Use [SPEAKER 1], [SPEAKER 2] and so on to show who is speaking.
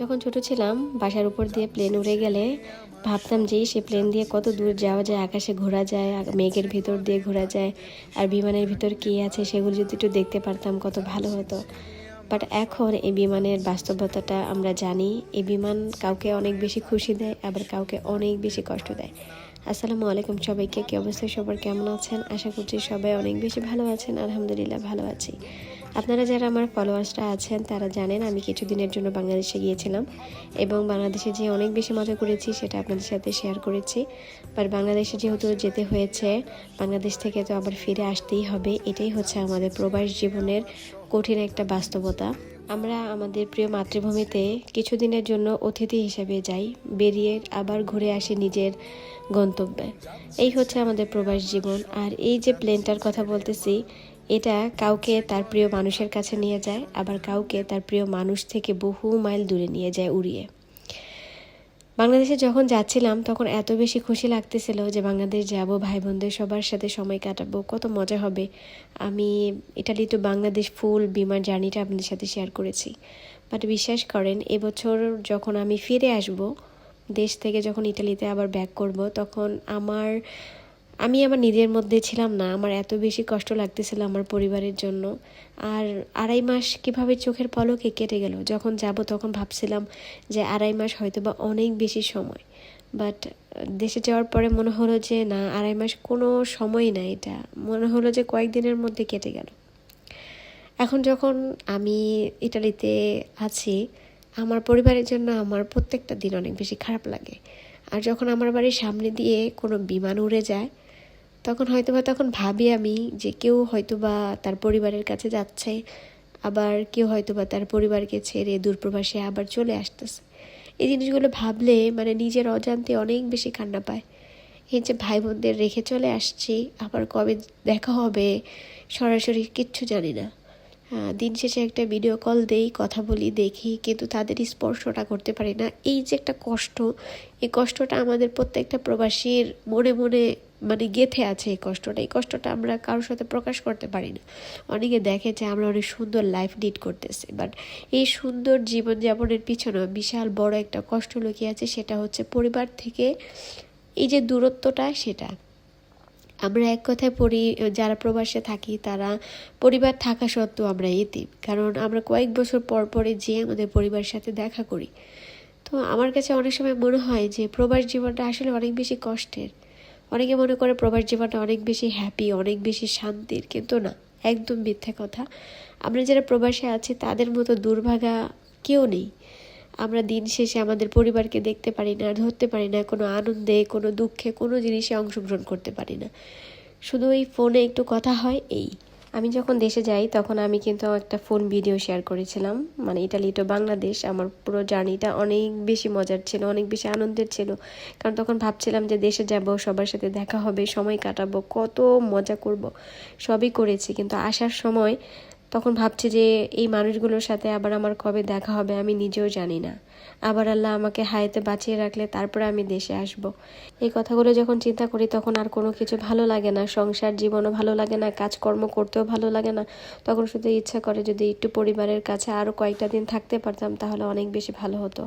[SPEAKER 1] যখন ছোট ছিলাম, বাসার উপর দিয়ে প্লেন উড়ে গেলে ভাবতাম যে সে প্লেন দিয়ে কত দূর যাওয়া যায়, আকাশে ঘোরা যায় মেঘের ভিতর দিয়ে ঘোরা যায়, আর বিমানের ভিতর কী আছে সেগুলো যদি একটু দেখতে পারতাম কত ভালো হতো। বাট এখন এই বিমানের বাস্তবতাটা আমরা জানি, এই বিমান কাউকে অনেক বেশি খুশি দেয়, আবার কাউকে অনেক বেশি কষ্ট দেয়। আসসালামু আলাইকুম সবাইকে, কী অবস্থায় সবার? কেমন আছেন? আশা করছি সবাই অনেক বেশি ভালো আছেন, আলহামদুলিল্লাহ ভালো আছি। আপনারা যারা আমার ফলোয়ার্সরা আছেন, তারা জানেন আমি কিছুদিনের জন্য বাংলাদেশে গিয়েছিলাম এবং বাংলাদেশে যে অনেক বেশি মজা করেছি সেটা আপনাদের সাথে শেয়ার করেছি। বাট বাংলাদেশে যেহেতু যেতে হয়েছে, বাংলাদেশ থেকে তো আবার ফিরে আসতেই হবে, এটাই হচ্ছে আমাদের প্রবাস জীবনের কঠিন একটা বাস্তবতা। আমরা আমাদের প্রিয় মাতৃভূমিতে কিছুদিনের জন্য অতিথি হিসেবে যাই, বেরিয়ে আবার ঘুরে আসি নিজের গন্তব্যে। এই হচ্ছে আমাদের প্রবাস জীবন। আর এই যে প্লেনটার কথা বলতেছি এটা কাউকে তার প্রিয় মানুষের কাছে নিয়ে যায়, আবার কাউকে তার প্রিয় মানুষ থেকে বহু মাইল দূরে নিয়ে যায় উড়িয়ে। বাংলাদেশে যখন যাচ্ছিলাম, তখন এত বেশি খুশি লাগতেছিল যে বাংলাদেশ যাব ভাই বোনদের সবার সাথে সময় কাটাবো, কত মজা হবে। আমি ইটালি তো বাংলাদেশ ফুল বিমান জার্নিটা আপনাদের সাথে শেয়ার করেছি। বাট বিশ্বাস করেন, এবছর যখন আমি ফিরে আসব, দেশ থেকে যখন ইটালিতে আবার ব্যাক করব, তখন আমার আমি আমার নিজের মধ্যে ছিলাম না। আমার এত বেশি কষ্ট লাগতেছিল আমার পরিবারের জন্য। আর আড়াই মাস কীভাবে চোখের পলকে কেটে গেল, যখন যাব তখন ভাবছিলাম যে আড়াই মাস হয়তো বা অনেক বেশি সময়। বাট দেশে যাওয়ার পরে মনে হলো যে না, আড়াই মাস কোনো সময় না এটা। মনে হলো যে কয়েকদিনের মধ্যে কেটে গেল। এখন যখন আমি ইটালিতে আছি, আমার পরিবারের জন্য আমার প্রত্যেকটা দিন অনেক বেশি খারাপ লাগে। আর যখন আমার বাড়ির সামনে দিয়ে কোনো বিমান উড়ে যায় তখন হয়তোবা তখন ভাবি আমি যে কেউ হয়তোবা তার পরিবারের কাছে যাচ্ছে, আবার কেউ হয়তো বা তার পরিবারকে ছেড়ে দূরপ্রবাসে আবার চলে আসতেছে। এই জিনিসগুলো ভাবলে মানে নিজের অজান্তে অনেক বেশি কান্না পায়। এই যে ভাই বোনদের রেখে চলে আসছি, আবার কবে দেখা হবে সরাসরি কিচ্ছু জানি না। দিন শেষে একটা ভিডিও কল দেই, কথা বলি, দেখি, কিন্তু তাদের স্পর্শটা করতে পারি না। এই যে একটা কষ্ট, এই কষ্টটা আমাদের প্রত্যেকটা প্রবাসীর মনে মনে মানে গেথে আছে এই কষ্টটা। এই কষ্টটা আমরা কারোর সাথে প্রকাশ করতে পারি না। অনেকে দেখে যে আমরা অনেক সুন্দর লাইফ লিড করতেছি বাট এই সুন্দর জীবনযাপনের পিছনে বিশাল বড় একটা কষ্ট লুকিয়ে আছে, সেটা হচ্ছে পরিবার থেকে এই যে দূরত্বটা, সেটা। আমরা এক কথায় পড়ি যারা প্রবাসে থাকি, তারা পরিবার থাকা সত্ত্বেও আমরা এতিম। কারণ আমরা কয়েক বছর পর পরে যেয়ে আমাদের পরিবারের সাথে দেখা করি। তো আমার কাছে অনেক সময় মনে হয় যে প্রবাস জীবনটা আসলে অনেক বেশি কষ্টের। অনেকে মনে করে প্রবাস জীবনটা অনেক বেশি হ্যাপি অনেক বেশি শান্তির, কিন্তু না, একদম মিথ্যে কথা। আমরা যারা প্রবাসে আছি, তাদের মতো দুর্ভাগা কেউ নেই। আমরা দিন শেষে আমাদের পরিবারকে দেখতে পারি না, ধরতে পারি না, কোনো আনন্দে, কোনো দুঃখে, কোনো জিনিসে অংশগ্রহণ করতে পারি না। শুধু এই ফোনে একটু কথা হয়, এই। আমি যখন দেশে যাই, তখন আমি কিন্তু একটা ফোন ভিডিও শেয়ার করেছিলাম। মানে ইটালি টু বাংলাদেশ আমার পুরো জার্নিটা অনেক বেশি মজার ছিল, অনেক বেশি আনন্দের ছিল। কারণ তখন ভাবছিলাম যে দেশে যাব, সবার সাথে দেখা হবে, সময় কাটাবো, কত মজা করব, সবই করেছি। কিন্তু আসার সময় তখন ভাবছি যে এই মানুষগুলোর সাথে আবার আমার কবে দেখা হবে আমি নিজেও জানি না। আবার আল্লাহ আমাকে হায়েতে বাঁচিয়ে রাখলে তারপরে আমি দেশে আসব। এই কথাগুলো যখন চিন্তা করি, তখন আর কোনো কিছু ভালো লাগে না। সংসার জীবনও ভালো লাগে না, কাজকর্ম করতেও ভালো লাগে না। তখন শুধু ইচ্ছা করে যদি একটু পরিবারের কাছে আরও কয়েকটা দিন থাকতে পারতাম, তাহলে অনেক বেশি ভালো হতো।